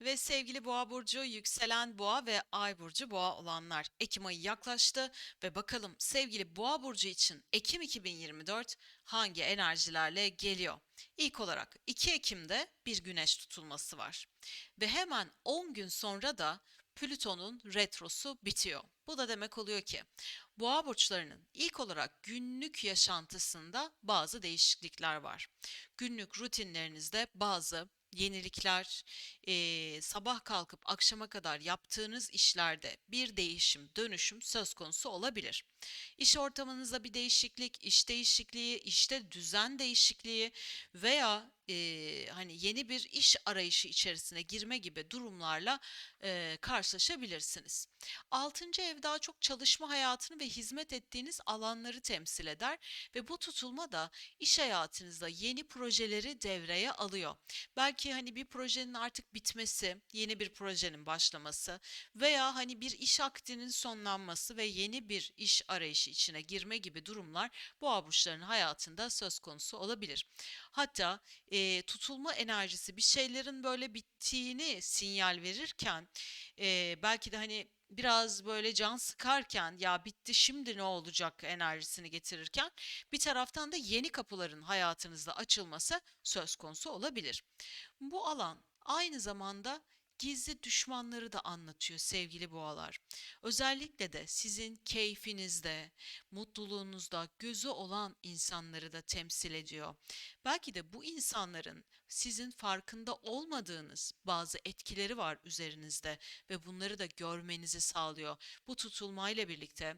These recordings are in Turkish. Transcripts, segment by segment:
Ve sevgili Boğa burcu, yükselen Boğa ve Ay burcu Boğa olanlar Ekim ayı yaklaştı ve bakalım sevgili Boğa burcu için Ekim 2024 hangi enerjilerle geliyor? İlk olarak 2 Ekim'de bir güneş tutulması var ve hemen 10 gün sonra da Plüton'un retrosu bitiyor. Bu da demek oluyor ki Boğa burçlarının ilk olarak günlük yaşantısında bazı değişiklikler var. Günlük rutinlerinizde bazı yenilikler, eee, sabah kalkıp akşama kadar yaptığınız işlerde bir değişim, dönüşüm söz konusu olabilir. İş ortamınızda bir değişiklik, iş değişikliği, işte düzen değişikliği veya eee, hani yeni bir iş arayışı içerisine girme gibi durumlarla eee, karşılaşabilirsiniz. Altıncı ev daha çok çalışma hayatını ve hizmet ettiğiniz alanları temsil eder ve bu tutulma da iş hayatınızda yeni projeleri devreye alıyor. Belki hani bir projenin artık bitmesi, yeni bir projenin başlaması veya hani bir iş akdinin sonlanması ve yeni bir iş arayışı içine girme gibi durumlar boğa burçlarının hayatında söz konusu olabilir. Hatta e, tutulma enerjisi bir şeylerin böyle bittiğini sinyal verirken e, belki de hani biraz böyle can sıkarken ya bitti şimdi ne olacak enerjisini getirirken bir taraftan da yeni kapıların hayatınızda açılması söz konusu olabilir. Bu alan aynı zamanda gizli düşmanları da anlatıyor sevgili boğalar. Özellikle de sizin keyfinizde, mutluluğunuzda gözü olan insanları da temsil ediyor. Belki de bu insanların sizin farkında olmadığınız bazı etkileri var üzerinizde ve bunları da görmenizi sağlıyor. Bu tutulmayla birlikte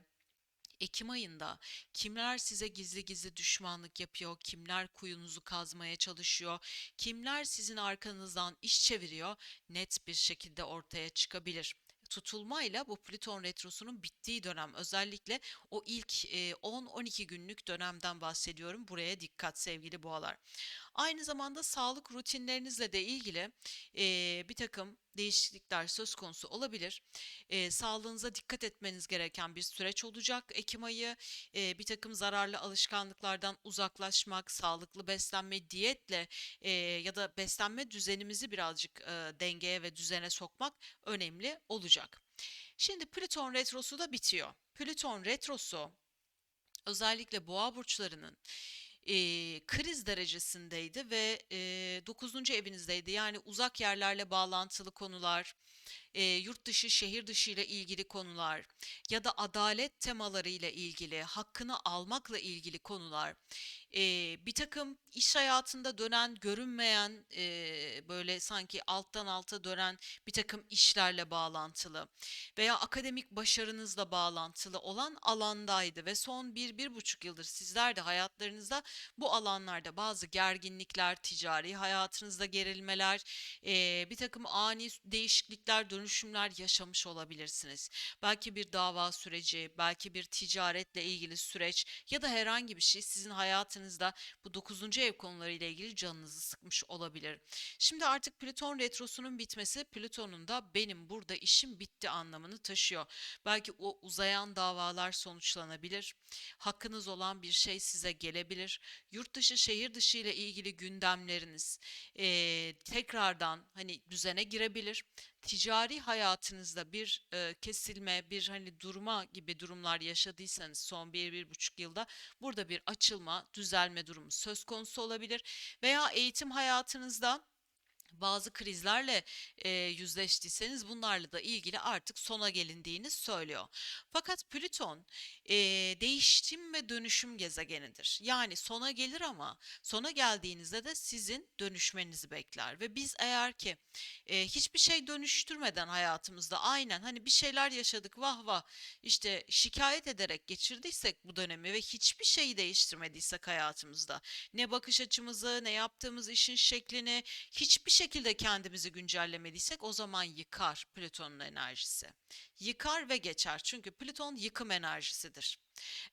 Ekim ayında kimler size gizli gizli düşmanlık yapıyor, kimler kuyunuzu kazmaya çalışıyor, kimler sizin arkanızdan iş çeviriyor net bir şekilde ortaya çıkabilir. Tutulmayla bu Plüton retrosunun bittiği dönem özellikle o ilk e, 10-12 günlük dönemden bahsediyorum. Buraya dikkat sevgili boğalar. Aynı zamanda sağlık rutinlerinizle de ilgili e, bir takım değişiklikler söz konusu olabilir. E, sağlığınıza dikkat etmeniz gereken bir süreç olacak. Ekim ayı e, bir takım zararlı alışkanlıklardan uzaklaşmak, sağlıklı beslenme, diyetle e, ya da beslenme düzenimizi birazcık e, dengeye ve düzene sokmak önemli olacak. Şimdi Plüton retrosu da bitiyor. Plüton retrosu özellikle boğa burçlarının eee, kriz derecesindeydi ve eee 9. evinizdeydi. Yani uzak yerlerle bağlantılı konular, eee, yurt dışı, şehir dışı ile ilgili konular ya da adalet temaları ile ilgili, hakkını almakla ilgili konular, eee, bir takım iş hayatında dönen, görünmeyen, eee, böyle sanki alttan alta dönen bir takım işlerle bağlantılı veya akademik başarınızla bağlantılı olan alandaydı ve son bir, bir buçuk yıldır sizler de hayatlarınızda bu alanlarda bazı gerginlikler, ticari hayatınızda gerilmeler, eee, bir takım ani değişiklikler, dönüşümler yaşamış olabilirsiniz. Belki bir dava süreci, belki bir ticaretle ilgili süreç ya da herhangi bir şey sizin hayatınızda bu dokuzuncu ev konularıyla ilgili canınızı sıkmış olabilir. Şimdi artık Plüton retrosunun bitmesi Plüton'un da benim burada işim bitti anlamını taşıyor. Belki o uzayan davalar sonuçlanabilir. Hakkınız olan bir şey size gelebilir. Yurt dışı, şehir dışı ile ilgili gündemleriniz eee, tekrardan hani düzene girebilir. Ticari hayatınızda bir e, kesilme, bir hani durma gibi durumlar yaşadıysanız son bir, bir buçuk yılda burada bir açılma, düzelme durumu söz konusu olabilir. Veya eğitim hayatınızda bazı krizlerle e, yüzleştiyseniz bunlarla da ilgili artık sona gelindiğini söylüyor. Fakat Plüton e, değişim ve dönüşüm gezegenidir. Yani sona gelir ama sona geldiğinizde de sizin dönüşmenizi bekler. Ve biz eğer ki e, hiçbir şey dönüştürmeden hayatımızda aynen hani bir şeyler yaşadık vah vah işte şikayet ederek geçirdiysek bu dönemi ve hiçbir şeyi değiştirmediysek hayatımızda ne bakış açımızı ne yaptığımız işin şeklini hiçbir şekilde kendimizi güncellemediysek o zaman yıkar Plüton'un enerjisi. Yıkar ve geçer. Çünkü Plüton yıkım enerjisidir.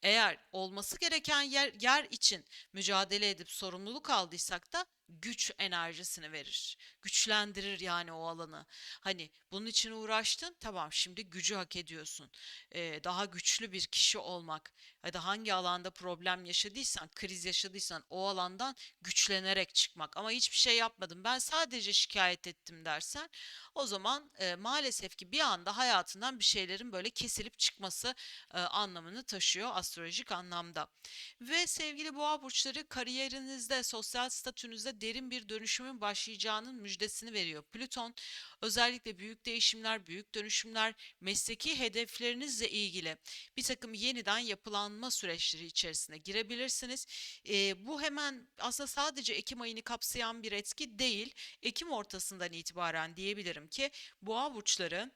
Eğer olması gereken yer, yer için mücadele edip sorumluluk aldıysak da güç enerjisini verir. Güçlendirir yani o alanı. Hani bunun için uğraştın tamam şimdi gücü hak ediyorsun. Ee, daha güçlü bir kişi olmak ya da hangi alanda problem yaşadıysan, kriz yaşadıysan o alandan güçlenerek çıkmak. Ama hiçbir şey yapmadım ben sadece şikayet ettim dersen o zaman e, maalesef ki bir anda hayatından bir şeylerin böyle kesilip çıkması e, anlamını taşıyor astrolojik anlamda. Ve sevgili boğa burçları kariyerinizde, sosyal statünüzde derin bir dönüşümün başlayacağının müjdesini veriyor. Plüton özellikle büyük değişimler, büyük dönüşümler, mesleki hedeflerinizle ilgili bir takım yeniden yapılanma süreçleri içerisine girebilirsiniz. E, bu hemen aslında sadece Ekim ayını kapsayan bir etki değil. Ekim ortasından itibaren diyebilirim ki boğa burçları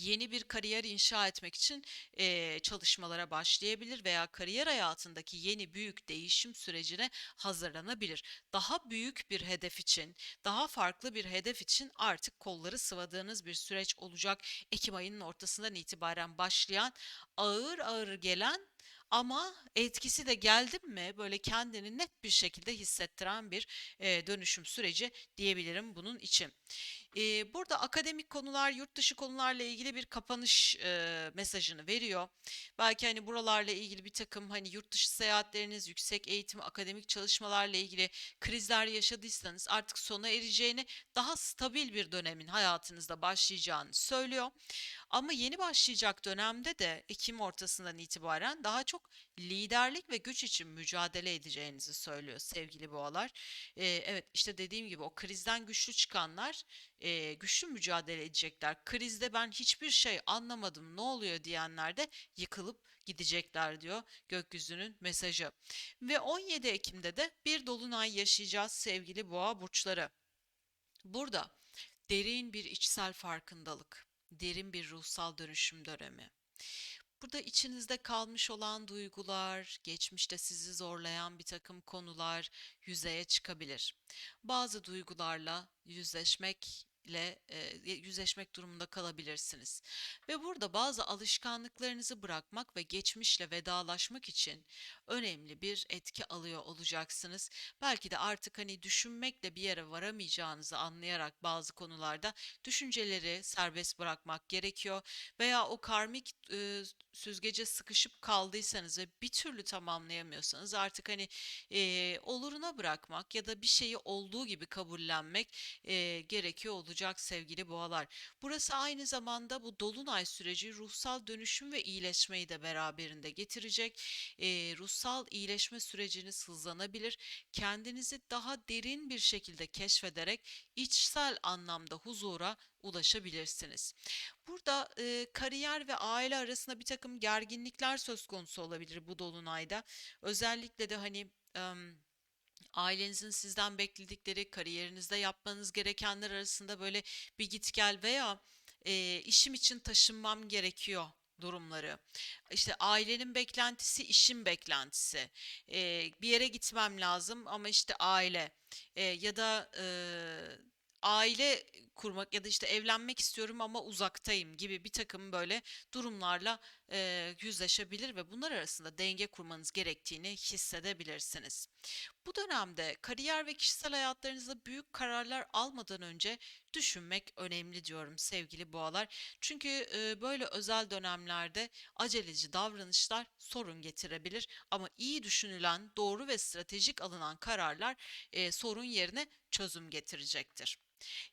yeni bir kariyer inşa etmek için eee, çalışmalara başlayabilir veya kariyer hayatındaki yeni büyük değişim sürecine hazırlanabilir. Daha büyük bir hedef için, daha farklı bir hedef için artık kolları sıvadığınız bir süreç olacak. Ekim ayının ortasından itibaren başlayan ağır ağır gelen ama etkisi de geldi mi böyle kendini net bir şekilde hissettiren bir eee, dönüşüm süreci diyebilirim bunun için. Eee, burada akademik konular, yurt dışı konularla ilgili bir kapanış eee, mesajını veriyor. Belki hani buralarla ilgili bir takım hani yurt dışı seyahatleriniz, yüksek eğitim, akademik çalışmalarla ilgili krizler yaşadıysanız artık sona ereceğini, daha stabil bir dönemin hayatınızda başlayacağını söylüyor. Ama yeni başlayacak dönemde de Ekim ortasından itibaren daha çok liderlik ve güç için mücadele edeceğinizi söylüyor sevgili boğalar. Ee, evet işte dediğim gibi o krizden güçlü çıkanlar e, güçlü mücadele edecekler. Krizde ben hiçbir şey anlamadım ne oluyor diyenler de yıkılıp gidecekler diyor gökyüzünün mesajı. Ve 17 Ekim'de de bir dolunay yaşayacağız sevgili boğa burçları. Burada derin bir içsel farkındalık, derin bir ruhsal dönüşüm dönemi. Burada içinizde kalmış olan duygular, geçmişte sizi zorlayan bir takım konular yüzeye çıkabilir. Bazı duygularla yüzleşmek ile yüzleşmek durumunda kalabilirsiniz. Ve burada bazı alışkanlıklarınızı bırakmak ve geçmişle vedalaşmak için önemli bir etki alıyor olacaksınız. Belki de artık hani düşünmekle bir yere varamayacağınızı anlayarak bazı konularda düşünceleri serbest bırakmak gerekiyor veya o karmik e, süzgece sıkışıp kaldıysanız ve bir türlü tamamlayamıyorsanız artık hani e, oluruna bırakmak ya da bir şeyi olduğu gibi kabullenmek e, gerekiyor olacak sevgili boğalar. Burası aynı zamanda bu dolunay süreci ruhsal dönüşüm ve iyileşmeyi de beraberinde getirecek. E, ruhsal iyileşme süreciniz hızlanabilir. Kendinizi daha derin bir şekilde keşfederek içsel anlamda huzura ulaşabilirsiniz. Burada e, kariyer ve aile arasında bir takım gerginlikler söz konusu olabilir bu dolunayda. Özellikle de hani em, ailenizin sizden bekledikleri, kariyerinizde yapmanız gerekenler arasında böyle bir git gel veya e, işim için taşınmam gerekiyor durumları. İşte ailenin beklentisi, işin beklentisi. E, bir yere gitmem lazım ama işte aile E, ya da e, aile kurmak ya da işte evlenmek istiyorum ama uzaktayım gibi bir takım böyle durumlarla e, yüzleşebilir ve bunlar arasında denge kurmanız gerektiğini hissedebilirsiniz. Bu dönemde kariyer ve kişisel hayatlarınızda büyük kararlar almadan önce düşünmek önemli diyorum sevgili boğalar. Çünkü e, böyle özel dönemlerde aceleci davranışlar sorun getirebilir ama iyi düşünülen, doğru ve stratejik alınan kararlar e, sorun yerine çözüm getirecektir.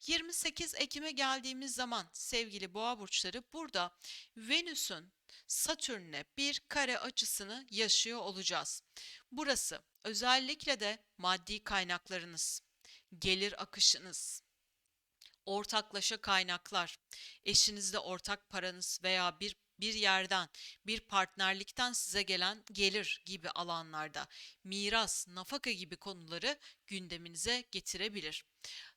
28 Ekim'e geldiğimiz zaman sevgili boğa burçları burada Venüs'ün Satürn'le bir kare açısını yaşıyor olacağız. Burası özellikle de maddi kaynaklarınız, gelir akışınız, ortaklaşa kaynaklar, eşinizle ortak paranız veya bir bir yerden, bir partnerlikten size gelen gelir gibi alanlarda miras, nafaka gibi konuları gündeminize getirebilir.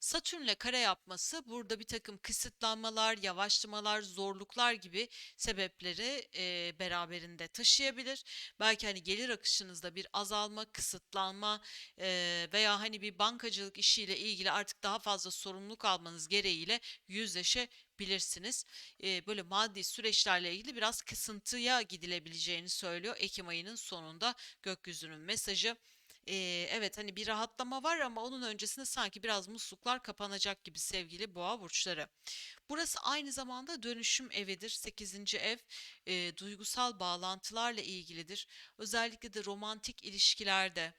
Satürn'le kare yapması burada bir takım kısıtlanmalar, yavaşlamalar, zorluklar gibi sebepleri e, beraberinde taşıyabilir. Belki hani gelir akışınızda bir azalma, kısıtlanma e, veya hani bir bankacılık işiyle ilgili artık daha fazla sorumluluk almanız gereğiyle yüzleşebilirsiniz. E, böyle maddi süreçlerle ilgili biraz kısıntıya gidilebileceğini söylüyor Ekim ayının sonunda gökyüzünün mesajı. Eee, evet hani bir rahatlama var ama onun öncesinde sanki biraz musluklar kapanacak gibi sevgili boğa burçları. Burası aynı zamanda dönüşüm evidir. sekizinci ev eee, duygusal bağlantılarla ilgilidir. Özellikle de romantik ilişkilerde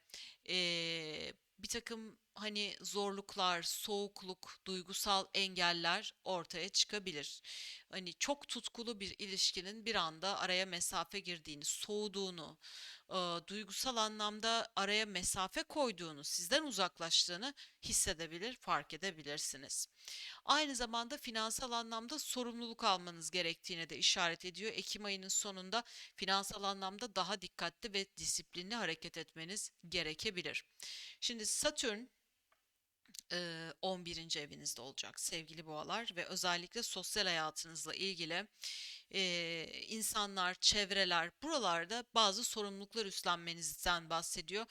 eee, bir takım hani zorluklar, soğukluk, duygusal engeller ortaya çıkabilir. Hani çok tutkulu bir ilişkinin bir anda araya mesafe girdiğini, soğuduğunu, e, duygusal anlamda araya mesafe koyduğunu, sizden uzaklaştığını hissedebilir, fark edebilirsiniz. Aynı zamanda finansal anlamda sorumluluk almanız gerektiğine de işaret ediyor. Ekim ayının sonunda finansal anlamda daha dikkatli ve disiplinli hareket etmeniz gerekebilir. Şimdi Satürn 11. evinizde olacak sevgili boğalar ve özellikle sosyal hayatınızla ilgili insanlar, çevreler buralarda bazı sorumluluklar üstlenmenizden bahsediyor.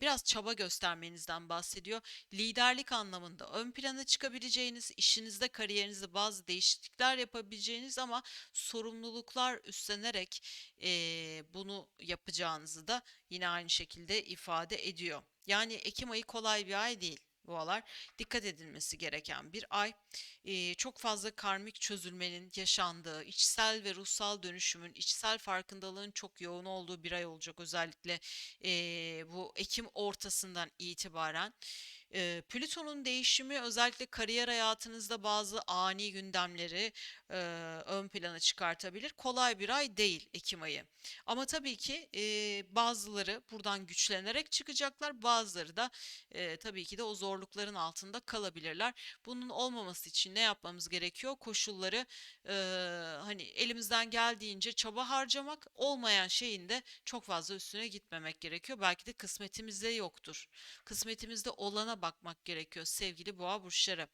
Biraz çaba göstermenizden bahsediyor. Liderlik anlamında ön plana çıkabileceğiniz, işinizde, kariyerinizde bazı değişiklikler yapabileceğiniz ama sorumluluklar üstlenerek bunu yapacağınızı da yine aynı şekilde ifade ediyor. Yani Ekim ayı kolay bir ay değil. Bu aralar dikkat edilmesi gereken bir ay. Ee, çok fazla karmik çözülmenin yaşandığı, içsel ve ruhsal dönüşümün, içsel farkındalığın çok yoğun olduğu bir ay olacak. Özellikle ee, bu Ekim ortasından itibaren. Ee, Plüton'un değişimi özellikle kariyer hayatınızda bazı ani gündemleri e, ön plana çıkartabilir. Kolay bir ay değil Ekim ayı. Ama tabii ki e, bazıları buradan güçlenerek çıkacaklar, bazıları da e, tabii ki de o zorlukların altında kalabilirler. Bunun olmaması için ne yapmamız gerekiyor? Koşulları e, hani elimizden geldiğince çaba harcamak, olmayan şeyin de çok fazla üstüne gitmemek gerekiyor. Belki de kısmetimizde yoktur. Kısmetimizde olana bakmak gerekiyor sevgili boğa burçları.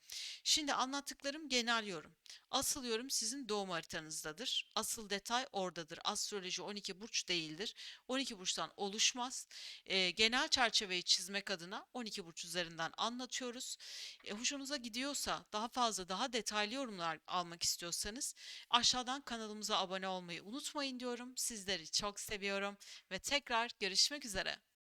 Şimdi anlattıklarım genel yorum. Asıl yorum sizin doğum haritanızdadır. Asıl detay oradadır. Astroloji 12 burç değildir. 12 burçtan oluşmaz. Ee, genel çerçeveyi çizmek adına 12 burç üzerinden anlatıyoruz. E, hoşunuza gidiyorsa, daha fazla, daha detaylı yorumlar almak istiyorsanız aşağıdan kanalımıza abone olmayı unutmayın diyorum. Sizleri çok seviyorum ve tekrar görüşmek üzere.